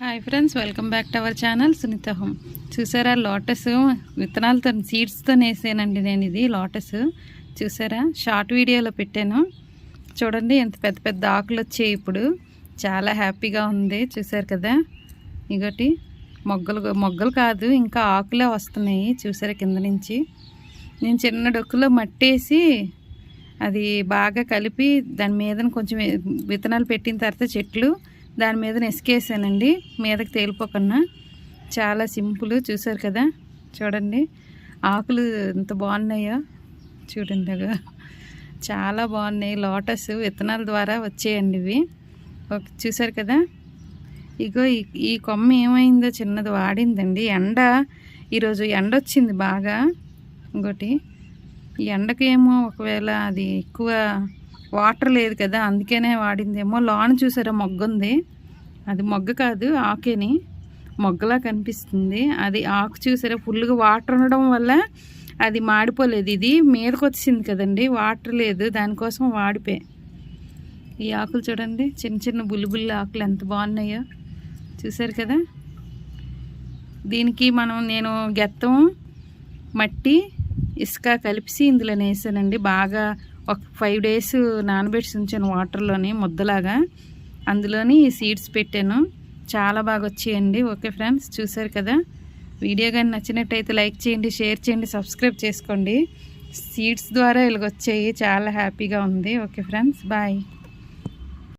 Hi friends welcome back to our channel Sunitha home చూసారా lotus విత్తనాలతో సీడ్స్తో వేసానండి నేను ఇది లోటస్ చూసారా షార్ట్ వీడియోలో పెట్టాను. చూడండి ఎంత పెద్ద పెద్ద ఆకులు వచ్చాయి ఇప్పుడు. చాలా హ్యాపీగా ఉంది చూసారు కదా. ఇంకోటి మొగ్గలు మొగ్గలు కాదు ఇంకా ఆకులే వస్తున్నాయి చూసారా కింద నుంచి. నేను చిన్న డొక్కులో మట్టేసి అది బాగా కలిపి దాని మీద కొంచెం విత్తనాలు పెట్టిన తర్వాత చెట్లు దాని మీద నెసికేసానండి మీదకి తేలిపోకుండా చాలా సింపుల్ చూసారు కదా. చూడండి. ఆకులు ఎంత బాగున్నాయో. చూడండి అగా. చాలా బాగున్నాయి. లోటస్ విత్తనాల ద్వారా వచ్చేయండి ఇవి. ఒక చూసారు కదా. ఇగో ఈ ఈ కొమ్మ ఏమైందో చిన్నది వాడిందండి. ఎండ ఈరోజు ఎండ వచ్చింది బాగా. ఇంకోటి ఈ ఒకవేళ అది ఎక్కువ వాటర్ లేదు కదా అందుకనే వాడిందేమో. లోన చూసారా? మొగ్గ ఉంది అది మొగ్గ కాదు ఆకేని. మొగ్గలా కనిపిస్తుంది. అది ఆకు చూసారా? ఫుల్గా వాటర్ ఉండడం వల్ల అది మాడిపోలేదు. ఇది మీదకి వచ్చింది కదండి వాటర్ లేదు. దానికోసం వాడిపోయి ఈ ఆకులు చూడండి చిన్న చిన్న బుల్లిబుల్లి ఆకులు ఎంత బాగున్నాయో. చూసారు కదా? దీనికి మనం నేను గెత్తం మట్టి ఇసుక కలిపి ఇందులో వేసానండి బాగా ఒక ఫైవ్ డేస్ నానబెట్టి ఉంచాను వాటర్లోని ముద్దలాగా. అందులోని సీడ్స్ పెట్టాను. చాలా బాగా వచ్చాయండి. ఓకే ఫ్రెండ్స్ చూసారు కదా? వీడియో కానీ నచ్చినట్టయితే లైక్ చేయండి షేర్ చేయండి సబ్స్క్రైబ్ చేసుకోండి. సీడ్స్ ద్వారా ఇలాగ వచ్చాయి చాలా హ్యాపీగా ఉంది. Okay friends bye